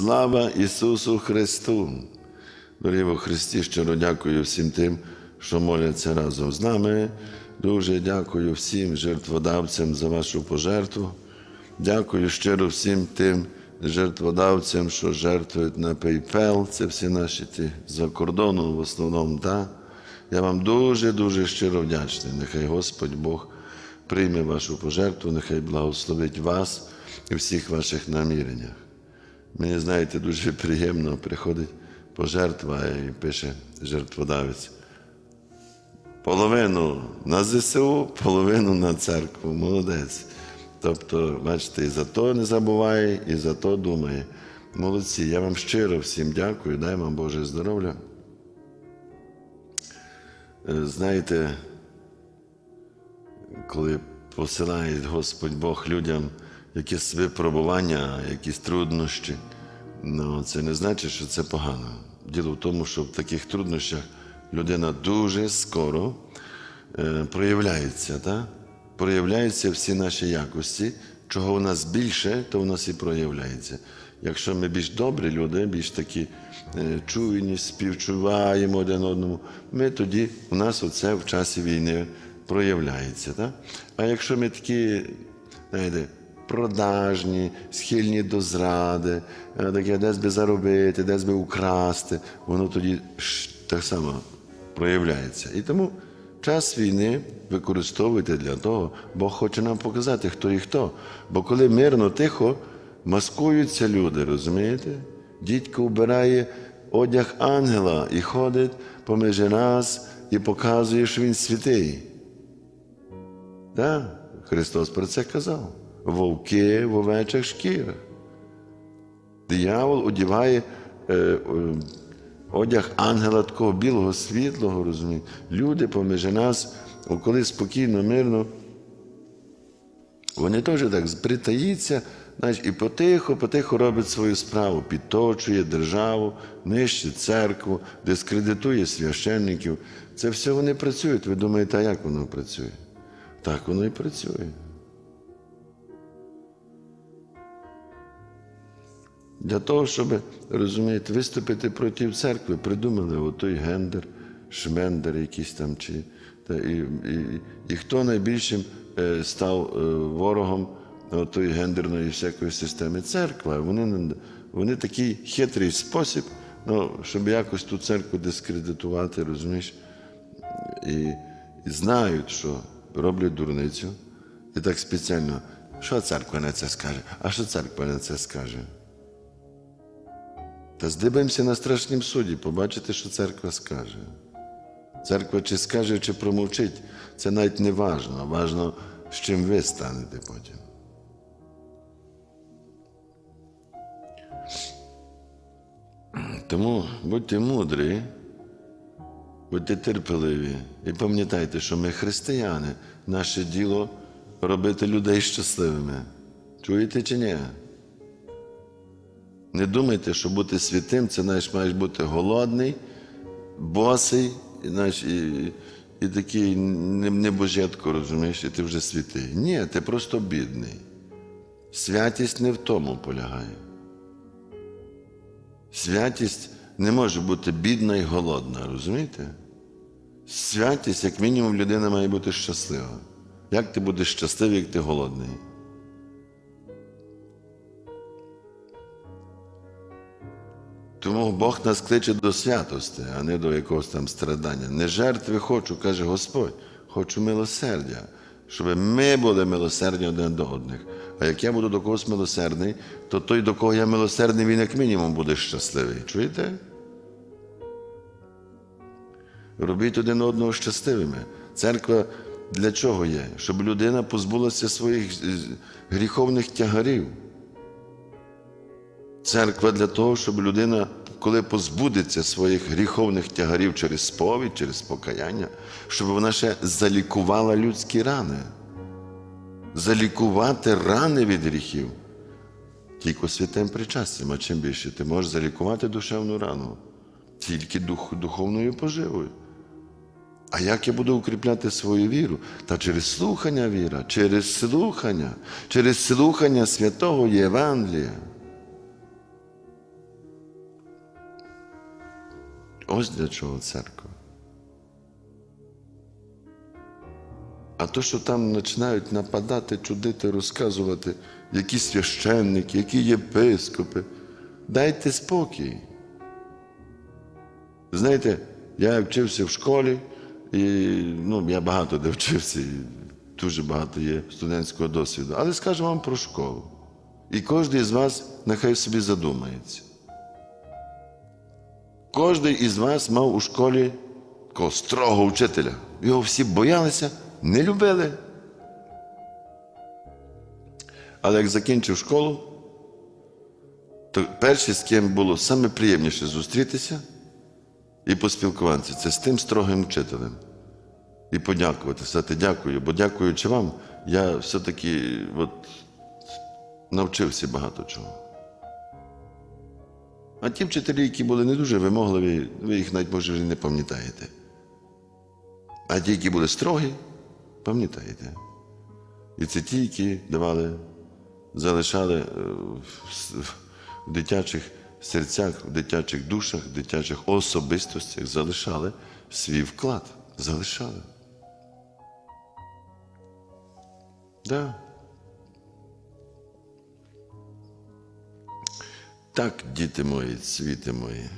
Слава Ісусу Христу! Дорогі во Христі, щиро дякую всім тим, що моляться разом з нами. Дуже дякую всім жертводавцям за вашу пожертву. Дякую щиро всім тим жертводавцям, що жертвують на PayPal. Це всі наші ті за кордоном в основному. Да? Я вам дуже-дуже щиро вдячний. Нехай Господь Бог прийме вашу пожертву, нехай благословить вас і всіх ваших наміреннях. Мені, знаєте, дуже приємно приходить пожертва і пише жертводавець. Половину на ЗСУ, половину на церкву. Молодець. Тобто, бачите, і за то не забуває, і за то думає. Молодці, я вам щиро всім дякую, дай вам Боже здоров'я. Е, Знаєте, коли посилає Господь Бог людям якісь випробування, якісь труднощі, ну, це не значить, що це погано. Діло в тому, що в таких труднощах людина дуже скоро е, проявляється, так? проявляються всі наші якості. Чого у нас більше, то у нас і проявляється. Якщо ми більш добрі люди, більш такі е, чуйні, співчуваємо один одному, ми тоді у нас оце в часі війни проявляється. Так? А якщо ми такі, знаєте, продажні, схильні до зради, е, таке десь би заробити, десь би украсти, воно тоді так само проявляється. І тому час війни використовуйте для того, Бог хоче нам показати, хто і хто. Бо коли мирно, тихо, маскуються люди, розумієте? Дідько вбирає одяг ангела і ходить поміж нас і показує, що він святий. Так, Христос про це казав. Вовки в овечих шкірах. Диявол одіває е, е, одяг ангела такого білого, світлого, розумієте. Люди поміж нас, коли спокійно, мирно, вони теж так притаїться, знаєш, і потихо, потихо робить свою справу, підточує державу, нищить церкву, дискредитує священників. Це все вони працюють. Ви думаєте, а як воно працює? Так воно і працює. Для того, щоб розумієте, виступити проти церкви, придумали отой гендер, шмендер якийсь там, чи, та, і, і, і хто найбільшим е, став е, ворогом отої гендерної всякої системи церква. Вони, вони такий хитрий спосіб, ну, щоб якось ту церкву дискредитувати, розумієш, і, і знають, що роблять дурницю. І так спеціально, що церква на це скаже? А що церква на це скаже? Та здибаємося на страшнім суді, побачите, що церква скаже. Церква чи скаже, чи промовчить, це навіть не важно. Важно, з чим ви станете потім. Тому будьте мудрі, будьте терпеливі і пам'ятайте, що ми християни, наше діло робити людей щасливими. Чуєте чи ні? Не думайте, що бути святим, це знаєш, маєш бути голодний, босий, знаєш, і, і такий не- небожетко, розумієш, і ти вже святий. Ні, ти просто бідний. Святість не в тому полягає. Святість не може бути бідна і голодна, розумієте? Святість, як мінімум, людина має бути щаслива. Як ти будеш щасливий, як ти голодний? Тому Бог нас кличе до святості, а не до якогось там страдання. Не жертви хочу, каже Господь, хочу милосердя, щоб ми були милосердні один до одних. А як я буду до когось милосердний, то той, до кого я милосердний, він як мінімум буде щасливий. Чуєте? Робіть один одного щасливими. Церква для чого є? Щоб людина позбулася своїх гріховних тягарів. Церква для того, щоб людина, коли позбудеться своїх гріховних тягарів через сповідь, через покаяння, щоб вона ще залікувала людські рани. Залікувати рани від гріхів. Тільки святим причастям, а чим більше ти можеш залікувати душевну рану, тільки дух, духовною поживою. А як я буду укріпляти свою віру? Та через слухання віра, через слухання, через слухання святого Євангелія. Ось для чого церква. А то, що там починають нападати, чудити, розказувати, які священники, які єпископи, дайте спокій. Знаєте, я вчився в школі, і ну, я багато де вчився, і дуже багато є студентського досвіду. Але скажу вам про школу. І кожен із вас нехай собі задумається. Кожен із вас мав у школі такого строгого вчителя. Його всі боялися, не любили. Але як закінчив школу, то перший, з ким було саме приємніше зустрітися і поспілкуватися, це з тим строгим вчителем. І подякувати, сказати дякую, бо дякуючи вам, я все-таки от, навчився багато чого. А ті вчителі, які були не дуже вимогливі, ви їх навіть може вже не пам'ятаєте. А ті, які були строгі, пам'ятаєте. І це ті, які давали, залишали е, в дитячих серцях, в дитячих душах, в дитячих особистостях, залишали свій вклад. Залишали. Да. Так, діти мої, світи мої.